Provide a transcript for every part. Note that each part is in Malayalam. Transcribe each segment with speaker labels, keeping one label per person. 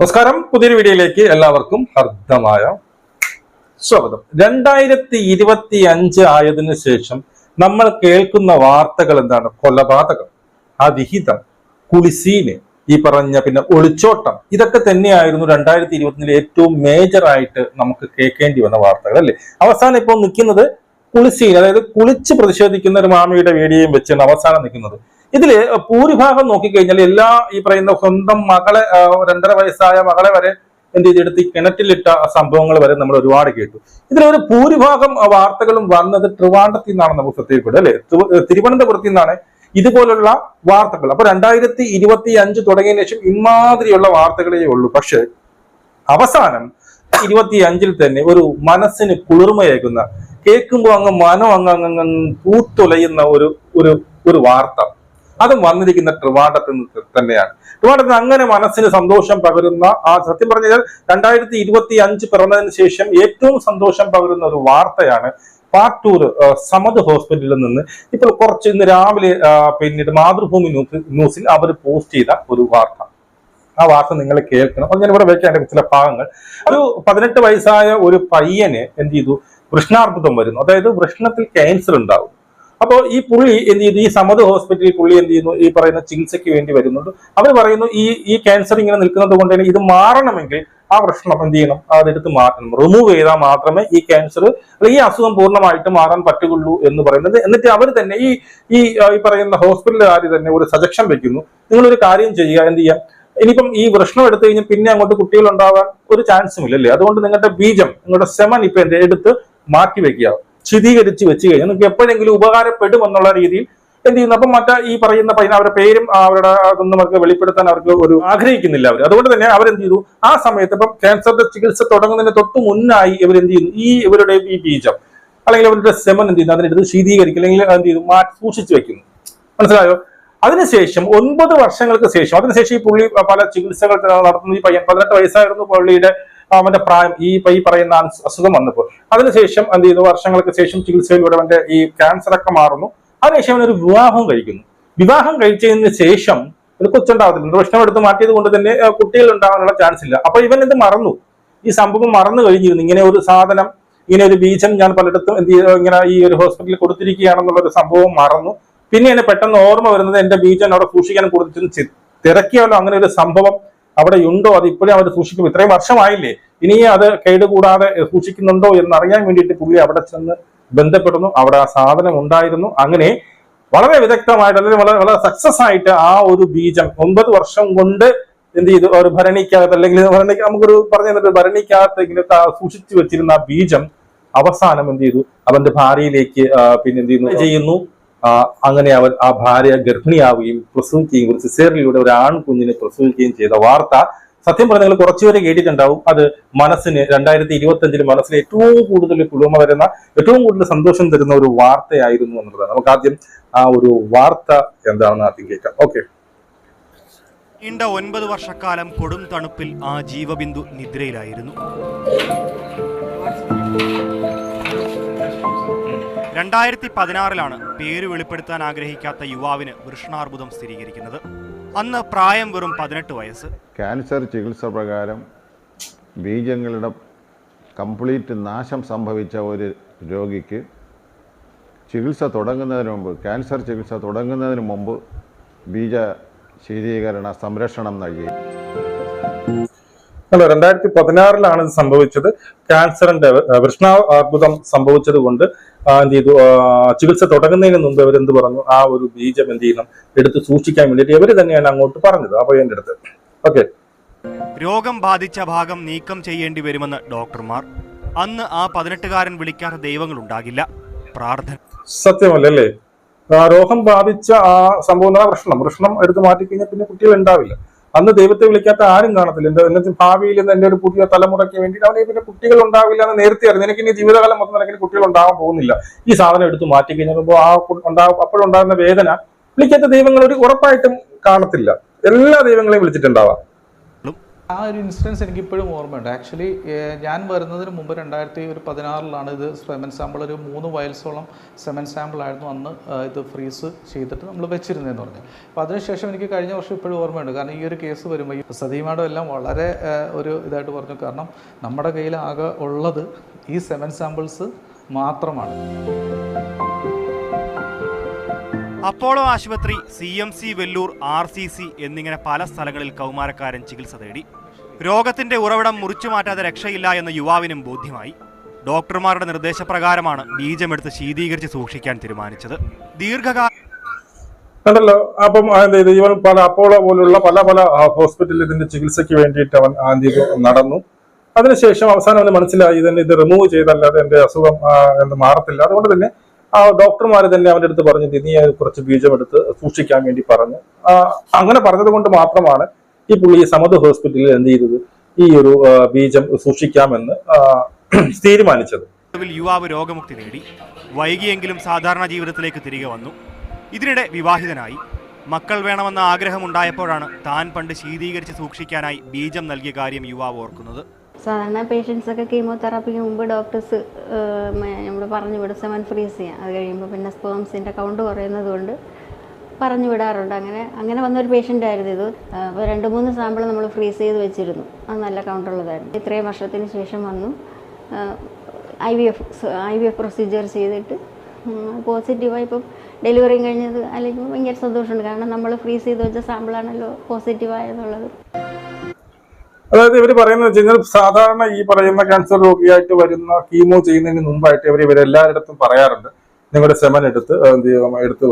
Speaker 1: നമസ്കാരം. പുതിയൊരു വീഡിയോയിലേക്ക് എല്ലാവർക്കും ഹർദ്ദമായ സ്വാഗതം. രണ്ടായിരത്തി ഇരുപത്തി അഞ്ച് ആയതിനു ശേഷം നമ്മൾ കേൾക്കുന്ന വാർത്തകൾ എന്താണ്? കൊലപാതകം അതിഹിതം കുളിസീന് ഈ പറഞ്ഞ പിന്നെ ഒളിച്ചോട്ടം ഇതൊക്കെ തന്നെയായിരുന്നു രണ്ടായിരത്തി ഇരുപത്തിനിലെ ഏറ്റവും മേജർ ആയിട്ട് നമുക്ക് കേൾക്കേണ്ടി വന്ന വാർത്തകൾ അല്ലേ? അവസാനം ഇപ്പോൾ നിൽക്കുന്നത് കുളിസീൻ അതായത് കുളിച്ച് പ്രതിഷേധിക്കുന്ന ഒരു മാമിയുടെ വീഡിയോയും വെച്ചാണ് അവസാനം നിൽക്കുന്നത്. ഇതിൽ ഭൂരിഭാഗം നോക്കിക്കഴിഞ്ഞാൽ എല്ലാ ഈ പറയുന്ന സ്വന്തം മകളെ രണ്ടര വയസ്സായ മകളെ വരെ എന്ത് ചെയ്തെടുത്ത് ഈ കിണറ്റിലിട്ട സംഭവങ്ങൾ വരെ നമ്മൾ ഒരുപാട് കേട്ടു. ഇതിലൊരു ഭൂരിഭാഗം വാർത്തകളും വന്നത് ട്രിവാൻഡത്തിൽ നിന്നാണ് നമുക്ക് ശ്രദ്ധയിൽപ്പെടുക അല്ലെ? തിരുവനന്തപുരത്തു നിന്നാണ് ഇതുപോലുള്ള വാർത്തകൾ. അപ്പൊ രണ്ടായിരത്തി ഇരുപത്തി അഞ്ച് തുടങ്ങിയതിനു ശേഷം ഇമാതിരിയുള്ള വാർത്തകളേ ഉള്ളൂ. പക്ഷെ അവസാനം ഇരുപത്തി അഞ്ചിൽ തന്നെ ഒരു മനസ്സിന് കുളിർമയേക്കുന്ന കേൾക്കുമ്പോൾ അങ്ങ് മനം അങ്ങ് അങ്ങ് പൂത്തുലയുന്ന ഒരു ഒരു ഒരു വാർത്ത. അതും വന്നിരിക്കുന്ന ട്രിവാണ്ടത്തിൽ നിന്ന് തന്നെയാണ്. ട്രിവാണ്ടത്തിൽ അങ്ങനെ മനസ്സിന് സന്തോഷം പകരുന്ന ആ സത്യം പറഞ്ഞാൽ രണ്ടായിരത്തി ഇരുപത്തി അഞ്ച് പിറന്നതിന് ശേഷം ഏറ്റവും സന്തോഷം പകരുന്ന ഒരു വാർത്തയാണ് പാട്ടൂർ സമത് ഹോസ്പിറ്റലിൽ നിന്ന്. ഇപ്പോൾ കുറച്ച് ഇന്ന് രാവിലെ പിന്നീട് മാതൃഭൂമി ന്യൂസിൽ അവർ പോസ്റ്റ് ചെയ്ത ഒരു വാർത്ത. ആ വാർത്ത നിങ്ങൾ കേൾക്കണം. അത് ഞാൻ ഇവിടെ വെക്കാൻ ചില ഭാഗങ്ങൾ. ഒരു പതിനെട്ട് വയസ്സായ ഒരു പയ്യന് എന്ത് ചെയ്തു? വൃഷ്ണാർബുദം വരുന്നു. അതായത് വൃഷ്ണത്തിൽ ക്യാൻസർ ഉണ്ടാവും അപ്പോൾ ഈ പുള്ളി എന്ത് ചെയ്തു ഈ സമത് ഹോസ്പിറ്റലിൽ പുള്ളി എന്ത് ചെയ്യുന്നു? ഈ പറയുന്ന ചികിത്സയ്ക്ക് വേണ്ടി വരുന്നുണ്ട്. അവർ പറയുന്നു ഈ ഈ ക്യാൻസർ ഇങ്ങനെ നിൽക്കുന്നത് കൊണ്ട് തന്നെ ഇത് മാറണമെങ്കിൽ ആ പ്രശ്നം എന്ത് ചെയ്യണം? അതെടുത്ത് മാറ്റണം. റിമൂവ് ചെയ്താൽ മാത്രമേ ഈ ക്യാൻസർ അല്ലെങ്കിൽ ഈ അസുഖം പൂർണമായിട്ട് മാറാൻ പറ്റുകയുള്ളൂ എന്ന് പറയുന്നത്. എന്നിട്ട് അവർ തന്നെ ഈ ഈ പറയുന്ന ഹോസ്പിറ്റലുകാർ തന്നെ ഒരു സജക്ഷൻ വെക്കുന്നു. നിങ്ങളൊരു കാര്യം ചെയ്യുക എന്ത് ചെയ്യാം ഇനിയിപ്പം ഈ വൃഷ്ണം എടുത്തു കഴിഞ്ഞാൽ പിന്നെ അങ്ങോട്ട് കുട്ടികൾ ഉണ്ടാവാൻ ഒരു ചാൻസും ഇല്ലല്ലേ? അതുകൊണ്ട് നിങ്ങളുടെ ബീജം നിങ്ങളുടെ സെമൻ ഇപ്പം എടുത്ത് മാറ്റി വെക്കുക. ശീതീകരിച്ച് വെച്ച് കഴിഞ്ഞാൽ നിങ്ങൾക്ക് എപ്പോഴെങ്കിലും ഉപകാരപ്പെടും എന്നുള്ള രീതിയിൽ എന്ത് ചെയ്യുന്നു. അപ്പം മറ്റേ ഈ പറയുന്ന പയ്യൻ അവരുടെ പേരും അവരുടെ അതൊന്നും അവർക്ക് വെളിപ്പെടുത്താൻ അവർക്ക് ഒരു ആഗ്രഹിക്കുന്നില്ല അവർ. അതുകൊണ്ട് തന്നെ അവരെന്ത് ചെയ്തു? ആ സമയത്ത് ഇപ്പം ക്യാൻസറിന്റെ ചികിത്സ തുടങ്ങുന്നതിന് തൊട്ട് മുന്നായി ഇവരെന്ത് ചെയ്യുന്നു? ഈ ഇവരുടെ ഈ ബീജം അല്ലെങ്കിൽ അവരുടെ സെമൻ എന്ത് ചെയ്യുന്നു? അതിനെടുത്ത് ശീതീകരിക്കും അല്ലെങ്കിൽ എന്ത് ചെയ്തു മാറ്റി സൂക്ഷിച്ചു വെക്കുന്നു. മനസ്സിലായോ? അതിനുശേഷം ഒൻപത് വർഷങ്ങൾക്ക് ശേഷം അതിനുശേഷം ഈ പുള്ളി പല ചികിത്സകൾ നടത്തുന്നു. ഈ പയ്യൻ പതിനെട്ട് വയസ്സായിരുന്നു പുള്ളിയുടെ അവന്റെ പ്രായം ഈ ഈ പറയുന്ന അസുഖം വന്നപ്പോൾ. അതിനുശേഷം എന്ത് ചെയ്തു? വർഷങ്ങൾക്ക് ശേഷം ചികിത്സയിലൂടെ അവന്റെ ഈ ക്യാൻസർ ഒക്കെ മാറുന്നു. അതിനുശേഷം അവനൊരു വിവാഹം കഴിക്കുന്നു. വിവാഹം കഴിച്ചതിന് ശേഷം ഒരു കൊച്ചുണ്ടാവത്തില്ല. പ്രശ്നം എടുത്ത് മാറ്റിയത് കൊണ്ട് തന്നെ കുട്ടികൾ ഉണ്ടാവാനുള്ള ചാൻസ് ഇല്ല. അപ്പൊ ഇവൻ എന്ത് മറന്നു? ഈ സംഭവം മറന്നു കഴിഞ്ഞിരുന്നു. ഇങ്ങനെ ഒരു സാധനം ഇങ്ങനെ ഒരു ബീജം ഞാൻ പലയിടത്തും എന്ത് ഇങ്ങനെ ഈ ഒരു ഹോസ്പിറ്റലിൽ കൊടുത്തിരിക്കുകയാണെന്നുള്ള ഒരു സംഭവം മറന്നു. പിന്നെയാണ് പെട്ടെന്ന് ഓർമ്മ വരുന്നത് എന്റെ ബീജം അവിടെ സൂക്ഷിക്കാൻ കൊടുത്തിരുന്നു. തിരക്കിയാലോ? അങ്ങനെ ഒരു സംഭവം അവിടെ ഉണ്ടോ? അത് ഇപ്പോഴും അവർ സൂക്ഷിക്കും. ഇത്രയും വർഷമായില്ലേ? ഇനിയും അത് കേടുകൂടാതെ സൂക്ഷിക്കുന്നുണ്ടോ എന്ന് അറിയാൻ വേണ്ടിയിട്ട് പുള്ളി അവിടെ ചെന്ന് ബന്ധപ്പെടുന്നു. അവിടെ ആ സാധനം ഉണ്ടായിരുന്നു. അങ്ങനെ വളരെ വിദഗ്ധമായിട്ട് അല്ലെങ്കിൽ വളരെ വളരെ സക്സസ് ആയിട്ട് ആ ഒരു ബീജം ഒമ്പത് വർഷം കൊണ്ട് എന്ത് ചെയ്തു? ഒരു ഭരണിക്കകത്ത് അല്ലെങ്കിൽ ഭരണിക്ക് നമുക്കൊരു പറഞ്ഞു തന്നിട്ട് ഭരണിക്കകത്ത് ഇങ്ങനെ സൂക്ഷിച്ചു വെച്ചിരുന്ന ആ ബീജം അവസാനം എന്ത് ചെയ്തു? അവന്റെ ഭാര്യയിലേക്ക് പിന്നെ എന്ത് ചെയ്യുന്നു? ചെയ്യുന്നു. അങ്ങനെ അവൻ ആ ഭാര്യ ഗർഭിണിയാവുകയും പ്രസവിക്കുകയും കുറിച്ച് സിസേറിലൂടെ ഒരു ആൺകുഞ്ഞിനെ പ്രസവിക്കുകയും ചെയ്ത വാർത്ത സത്യം പറഞ്ഞാൽ നിങ്ങൾ കുറച്ചുപേരെ കേട്ടിട്ടുണ്ടാവും. അത് മനസ്സിന് രണ്ടായിരത്തി ഇരുപത്തി അഞ്ചിൽ മനസ്സിന് ഏറ്റവും കൂടുതൽ കുളിർമ വരുന്ന ഏറ്റവും കൂടുതൽ സന്തോഷം തരുന്ന ഒരു വാർത്തയായിരുന്നു എന്നുള്ളതാണ്. നമുക്ക് ആദ്യം ആ ഒരു വാർത്ത എന്താണെന്ന് ആദ്യം കേൾക്കാം. ഓക്കെ
Speaker 2: നീണ്ട ഒൻപത് വർഷക്കാലം കൊടും തണുപ്പിൽ ആ ജീവബിന്ദു നിദ്രയിലായിരുന്നു. രണ്ടായിരത്തി പതിനാറിലാണ് പേര് വെളിപ്പെടുത്താൻ ആഗ്രഹിക്കാത്ത യുവാവിന് വൃഷ്ണാർബുദം സ്ഥിരീകരിക്കുന്നത്. അന്ന് പ്രായം വെറും പതിനെട്ട് വയസ്സ്.
Speaker 3: ക്യാൻസർ ചികിത്സ പ്രകാരം ബീജങ്ങളുടെ കംപ്ലീറ്റ് നാശം സംഭവിച്ച ഒരു രോഗിക്ക് ചികിത്സ തുടങ്ങുന്നതിന് മുമ്പ് ക്യാൻസർ ചികിത്സ തുടങ്ങുന്നതിന് മുമ്പ് ബീജ ശീതീകരണ സംരക്ഷണം നൽകി.
Speaker 1: അല്ല രണ്ടായിരത്തി പതിനാറിലാണ് ഇത് സംഭവിച്ചത്. ക്യാൻസറിന്റെ വൃഷ്ണ അർബുദം സംഭവിച്ചത് കൊണ്ട് എന്ത് ചെയ്തു ചികിത്സ തുടങ്ങുന്നതിന് മുമ്പ് അവരെന്ത് പറഞ്ഞു ആ ഒരു ബീജം എന്ത് ചെയ്യണം എടുത്ത് സൂക്ഷിക്കാൻ വേണ്ടിയിട്ട് ഇവർ തന്നെയാണ് അങ്ങോട്ട് പറഞ്ഞത് അപ്പൊ എന്റെ അടുത്ത്. ഓക്കെ.
Speaker 2: രോഗം ബാധിച്ച ഭാഗം നീക്കം ചെയ്യേണ്ടി വരുമെന്ന് ഡോക്ടർമാർ. അന്ന് ആ പതിനെട്ടുകാരൻ വിളിക്കാത്ത ദൈവങ്ങളുണ്ടാകില്ല. പ്രാർത്ഥന.
Speaker 1: സത്യമല്ലേ രോഗം ബാധിച്ച ആ സംഭവം പ്രശ്നം പ്രശ്നം എടുത്ത് മാറ്റിക്കഴിഞ്ഞാൽ പിന്നെ കുട്ടികൾ ഉണ്ടാവില്ല. അന്ന് ദൈവത്തെ വിളിക്കാത്ത ആരും കാണത്തില്ല. എന്റെ എന്നുവെച്ചാൽ ഭാവിയിൽ എന്റെ ഒരു പുതിയ തലമുറയ്ക്ക് വേണ്ടി അവനെ പിന്നെ കുട്ടികൾ ഉണ്ടാവില്ല എന്ന് നേരത്തെ അറിയാം എനിക്ക് ഇനി ജീവിതകാലം മൊത്തം നിനക്കിന് കുട്ടികൾ ഉണ്ടാവാൻ പോകുന്നില്ല. ഈ സാധനം എടുത്ത് മാറ്റി കഴിഞ്ഞപ്പോൾ ആ ഉണ്ടാവും അപ്പോഴുണ്ടാകുന്ന വേദന വിളിക്കാത്ത ദൈവങ്ങൾ ഒരു ഉറപ്പായിട്ടും കാണത്തില്ല. എല്ലാ ദൈവങ്ങളെയും വിളിച്ചിട്ടുണ്ടാവാം.
Speaker 4: ആ ഒരു ഇൻസിഡൻസ് എനിക്ക് ഇപ്പോഴും ഓർമ്മയുണ്ട് ആക്ച്വലി ഞാൻ വരുന്നതിന് മുമ്പ് രണ്ടായിരത്തി ഒരു പതിനാറിലാണ് ഇത് സെമൻ സാമ്പിൾ ഒരു മൂന്ന് വയൽസോളം സെമൻ സാമ്പിൾ ആയിരുന്നു അന്ന് ഇത് ഫ്രീസ് ചെയ്തിട്ട് നമ്മൾ വെച്ചിരുന്നതെന്ന് പറഞ്ഞു. അപ്പോൾ അതിനുശേഷം എനിക്ക് കഴിഞ്ഞ വർഷം ഇപ്പോഴും ഓർമ്മയുണ്ട്. കാരണം ഈ ഒരു കേസ് വരുമ്പോൾ ഈ സതീമാടം എല്ലാം വളരെ ഒരു ഇതായിട്ട് പറഞ്ഞു. കാരണം നമ്മുടെ കയ്യിൽ ആകെ ഉള്ളത് ഈ സെമൻ സാമ്പിൾസ് മാത്രമാണ്.
Speaker 2: അപ്പോളോ ആശുപത്രി C M C Vellore R C C എന്നിങ്ങനെ പല സ്ഥലങ്ങളിൽ കൗമാരക്കാരൻ ചികിത്സ തേടി. രോഗത്തിന്റെ ഉറവിടം മുറിച്ചു മാറ്റാതെ രക്ഷയില്ല എന്ന യുവാവിനും ബോധ്യമായി. ഡോക്ടർമാരുടെ നിർദ്ദേശപ്രകാരമാണ് ബീജമെടുത്ത് ശീതീകരിച്ച് സൂക്ഷിക്കാൻ തീരുമാനിച്ചത്. ദീർഘകാല
Speaker 1: കണ്ടല്ലോ അപ്പം ഇവൻ പല അപ്പോളോ പോലുള്ള പല പല ഹോസ്പിറ്റലിൽ ഇതിന്റെ ചികിത്സയ്ക്ക് വേണ്ടിയിട്ട് അവൻ നടന്നു. അതിനുശേഷം അവസാനം അവന് മനസ്സിലായി ഇതിന് ഇത് റിമൂവ് ചെയ്തല്ലാതെ എന്റെ അസുഖം എന്ന് മാറത്തില്ല. അതുകൊണ്ട് തന്നെ ആ ഡോക്ടർമാർ തന്നെ അവന്റെ അടുത്ത് പറഞ്ഞു നീ കുറച്ച് ബീജമെടുത്ത് സൂക്ഷിക്കാൻ വേണ്ടി പറഞ്ഞു. അങ്ങനെ പറഞ്ഞത് കൊണ്ട് മാത്രമാണ് ഈ പുള്ളി സമത ഹോസ്പിറ്റലിൽ എന്ത് ചെയ്തത്? ഈ ഒരു ബീജം സൂക്ഷിക്കാമെന്ന് തീരുമാനിച്ചത്.
Speaker 2: യുവാവ് രോഗമുക്തി നേടി. വൈകിയെങ്കിലും സാധാരണ ജീവിതത്തിലേക്ക് തിരികെ വന്നു. ഇതിനിടെ വിവാഹിതനായി. മക്കൾ വേണമെന്ന ആഗ്രഹമുണ്ടായപ്പോഴാണ് താൻ പണ്ട് ശീതീകരിച്ച് സൂക്ഷിക്കാനായി ബീജം നൽകിയ കാര്യം യുവാവ് ഓർക്കുന്നത്.
Speaker 5: സാധാരണ പേഷ്യൻസ് ഒക്കെ കീമോതെറാപ്പിക്ക് മുമ്പ് ഡോക്ടേഴ്സ് നമ്മൾ പറഞ്ഞു വിടും സെവൻ ഫ്രീസ് ചെയ്യാം അത് കഴിയുമ്പോൾ പിന്നെ സ്പേംസിന്റെ കൗണ്ട് കുറയുന്നത് കൊണ്ട് പറഞ്ഞു വിടാറുണ്ട്. അങ്ങനെ അങ്ങനെ വന്നൊരു പേഷ്യന്റ് ആയിരുന്നു ഇത്. അപ്പോൾ രണ്ട് മൂന്ന് സാമ്പിൾ നമ്മൾ ഫ്രീസ് ചെയ്ത് വെച്ചിരുന്നു. അത് നല്ല കൗണ്ടുള്ളതായിരുന്നു ഇത്രയും വർഷത്തിന് ശേഷം വന്നു. I V F I V F procedure ചെയ്തിട്ട് പോസിറ്റീവായി ഇപ്പം ഡെലിവറി കഴിഞ്ഞത് അല്ലെങ്കിൽ ഭയങ്കര സന്തോഷമുണ്ട്. കാരണം നമ്മൾ ഫ്രീസ് ചെയ്ത് വെച്ച സാമ്പിളാണല്ലോ പോസിറ്റീവായെന്നുള്ളത്
Speaker 1: അതായത് ഇവർ പറയുന്നത് വെച്ച് കഴിഞ്ഞാൽ സാധാരണ ഈ പറയുന്ന ക്യാൻസർ രോഗിയായിട്ട് വരുന്ന കീമോ ചെയ്യുന്നതിന് മുമ്പായിട്ട് ഇവർ ഇവരെല്ലാവരുടെ അടുത്തും പറയാറുണ്ട്. നിങ്ങളുടെ സെമൻ എടുത്ത് എന്ത് എടുത്ത്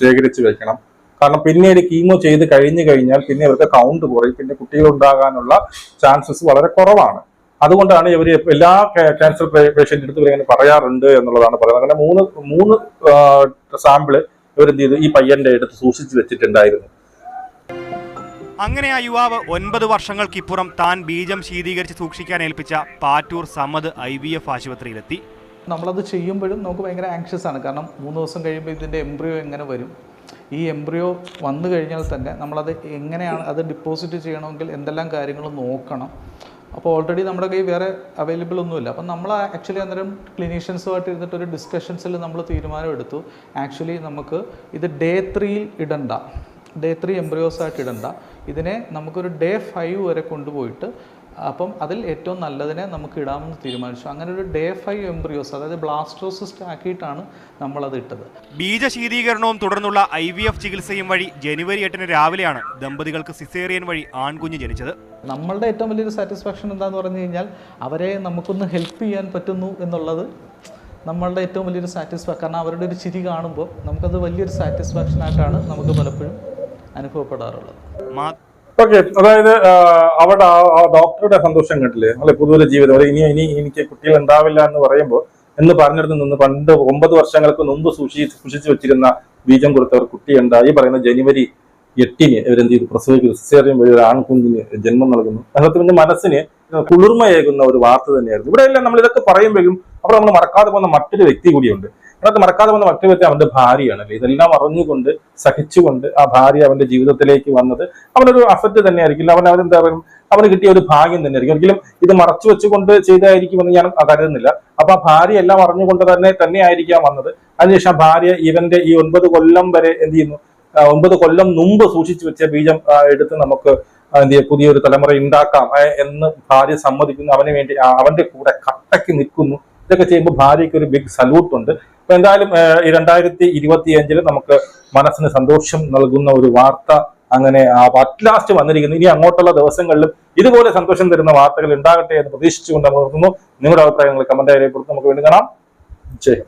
Speaker 1: ശേഖരിച്ച് വെക്കണം. കാരണം പിന്നീട് കീമോ ചെയ്ത് കഴിഞ്ഞു കഴിഞ്ഞാൽ പിന്നെ ഇവർക്ക് കൗണ്ട് കുറയും പിന്നെ കുട്ടികൾ ഉണ്ടാകാനുള്ള ചാൻസസ് വളരെ കുറവാണ്. അതുകൊണ്ടാണ് ഇവർ എല്ലാ ക്യാൻസർ പേഷ്യന്റ് എടുത്ത് ഇവരിങ്ങനെ പറയാറുണ്ട് എന്നുള്ളതാണ് പറയുന്നത്. അങ്ങനെ മൂന്ന് മൂന്ന് സാമ്പിൾ ഇവരെന്ത് ചെയ്തു? ഈ പയ്യന്റെ അടുത്ത് സൂക്ഷിച്ചു വെച്ചിട്ടുണ്ടായിരുന്നു.
Speaker 2: അങ്ങനെ ആ യുവാവ് ഒൻപത് വർഷങ്ങൾക്കിപ്പുറം താൻ ബീജം ശീതീകരിച്ച് സൂക്ഷിക്കാൻ ഏൽപ്പിച്ച Pattoor Samad I V F ആശുപത്രിയിലെത്തി.
Speaker 4: നമ്മളത് ചെയ്യുമ്പോഴും നമുക്ക് ഭയങ്കര ആങ്ഷ്യസ് ആണ്. കാരണം മൂന്ന് ദിവസം കഴിയുമ്പോൾ ഇതിന്റെ എംബ്രിയോ എങ്ങനെ വരും? ഈ എംബ്രിയോ വന്നു കഴിഞ്ഞാൽ തന്നെ നമ്മളത് എങ്ങനെയാണ് അത് ഡിപ്പോസിറ്റ് ചെയ്യണമെങ്കിൽ എന്തെല്ലാം കാര്യങ്ങൾ നോക്കണം. അപ്പോൾ ഓൾറെഡി നമ്മുടെ കയ്യിൽ വേറെ അവൈലബിൾ ഒന്നുമില്ല. അപ്പം നമ്മൾ ആക്ച്വലി അന്നേരം ക്ലിനീഷ്യൻസുമായിട്ട് ഇരുന്നിട്ട് ഒരു ഡിസ്കഷൻസിൽ നമ്മൾ തീരുമാനം എടുത്തു. ആക്ച്വലി നമുക്ക് ഇത് ഡേ ത്രീയിൽ ഇടണ്ട. ഡേ ത്രീ എംബ്രിയോസ് ആയിട്ട് ഇടണ്ട. ഇതിനെ നമുക്കൊരു ഡേ ഫൈവ് വരെ കൊണ്ടുപോയിട്ട് അപ്പം അതിൽ ഏറ്റവും നല്ലതിനെ നമുക്ക് ഇടാമെന്ന് തീരുമാനിച്ചു. അങ്ങനെ ഒരു ഡേ ഫൈവ് എംബ്രിയോസ് അതായത് ബ്ലാസ്റ്റോസിസ്റ്റ് ആക്കിയിട്ടാണ് നമ്മളത് ഇട്ടത്.
Speaker 2: ബീജശീതീകരണവും തുടർന്നുള്ള ഐ വി എഫ് ചികിത്സയും വഴി ജനുവരി എട്ടിന് രാവിലെയാണ് ദമ്പതികൾക്ക് സിസേറിയൻ വഴി ആൺകുഞ്ഞ് ജനിച്ചത്.
Speaker 4: നമ്മളുടെ ഏറ്റവും വലിയൊരു സാറ്റിസ്ഫാക്ഷൻ എന്താണെന്ന് പറഞ്ഞു കഴിഞ്ഞാൽ അവരെ നമുക്കൊന്ന് ഹെൽപ്പ് ചെയ്യാൻ പറ്റുന്നു എന്നുള്ളത് നമ്മളുടെ ഏറ്റവും വലിയൊരു സാറ്റിസ്ഫാക്ഷൻ കാരണം അവരുടെ ഒരു ചിരി കാണുമ്പോൾ നമുക്കത് വലിയൊരു സാറ്റിസ്ഫാക്ഷൻ ആയിട്ടാണ് നമുക്ക് പലപ്പോഴും അനുഭവപ്പെടാറുള്ളത്.
Speaker 1: ഓക്കെ അതായത് അവിടെ ആ- ഡോക്ടറുടെ സന്തോഷം കണ്ടില്ലേ? അല്ലെ പുതുവരെ ജീവിതം. അല്ലെ ഇനി ഇനി എനിക്ക് കുട്ടികൾ ഉണ്ടാവില്ല എന്ന് പറയുമ്പോൾ എന്ന് പറഞ്ഞിടത്ത് നിന്ന് പണ്ട് ഒമ്പത് വർഷങ്ങൾക്ക് മുമ്പ് സൂക്ഷിച്ച് സൂക്ഷിച്ചു വെച്ചിരുന്ന ബീജം കൊടുത്ത ഒരു കുട്ടി ഉണ്ടായി പറയുന്ന ജനുവരി എട്ടിന് ഇവരെന്ത് ചെയ്തു? പ്രസവിക്കുന്നു. സിസേറിയൻ വഴി ഒരു ആൺകുഞ്ഞിന് ജന്മം നൽകുന്നു. പിന്നെ മനസ്സിന് കുളിർമയേകുന്ന ഒരു വാർത്ത തന്നെയായിരുന്നു. ഇവിടെയെല്ലാം നമ്മൾ ഇതൊക്കെ പറയുമ്പോഴും അവിടെ നമ്മൾ മറക്കാതെ പോകുന്ന മറ്റൊരു വ്യക്തി കൂടിയുണ്ട്. അതിനകത്ത് മറക്കാതെ വന്ന മറ്റു വ്യക്തി അവന്റെ ഭാര്യയാണ്. അല്ലേ? ഇതെല്ലാം അറിഞ്ഞുകൊണ്ട് സഹിച്ചുകൊണ്ട് ആ ഭാര്യ അവന്റെ ജീവിതത്തിലേക്ക് വന്നത് അവനൊരു അസറ്റ് തന്നെയായിരിക്കില്ല. അവൻ അവനെന്താ പറയും? അവന് കിട്ടിയ ഒരു ഭാഗ്യം തന്നെ ആയിരിക്കും ഒരിക്കലും ഇത് മറച്ചു വെച്ചുകൊണ്ട് ചെയ്തായിരിക്കുമെന്ന് ഞാൻ കരുതുന്നില്ല. അപ്പൊ ആ ഭാര്യ എല്ലാം അറിഞ്ഞുകൊണ്ട് തന്നെ തന്നെ ആയിരിക്കാം വന്നത്. അതിനുശേഷം ആ ഭാര്യ ഇവന്റെ ഈ ഒൻപത് കൊല്ലം വരെ എന്ത് ചെയ്യുന്നു? ഒമ്പത് കൊല്ലം മുമ്പ് സൂക്ഷിച്ചു വെച്ച ബീജം എടുത്ത് നമുക്ക് പുതിയൊരു തലമുറ ഉണ്ടാക്കാം എന്ന് ഭാര്യ സമ്മതിക്കുന്നു. അവന് വേണ്ടി അവന്റെ കൂടെ കട്ടയ്ക്ക് നിൽക്കുന്നു. ഇതൊക്കെ ചെയ്യുമ്പോൾ ഭാര്യയ്ക്ക് ഒരു ബിഗ് സല്യൂട്ട് ഉണ്ട്. അപ്പൊ എന്തായാലും ഈ രണ്ടായിരത്തി ഇരുപത്തി അഞ്ചിൽ നമുക്ക് മനസ്സിന് സന്തോഷം നൽകുന്ന ഒരു വാർത്ത അങ്ങനെ അറ്റ് ലാസ്റ്റ് വന്നിരിക്കുന്നു. ഇനി അങ്ങോട്ടുള്ള ദിവസങ്ങളിലും ഇതുപോലെ സന്തോഷം തരുന്ന വാർത്തകൾ ഉണ്ടാകട്ടെ എന്ന് പ്രതീക്ഷിച്ചുകൊണ്ട് നിർത്തുന്നു. നിങ്ങളുടെ അഭിപ്രായങ്ങൾ കമന്റ് കുറിച്ച് നമുക്ക് വേണ്ടി കാണാം. ജയ്.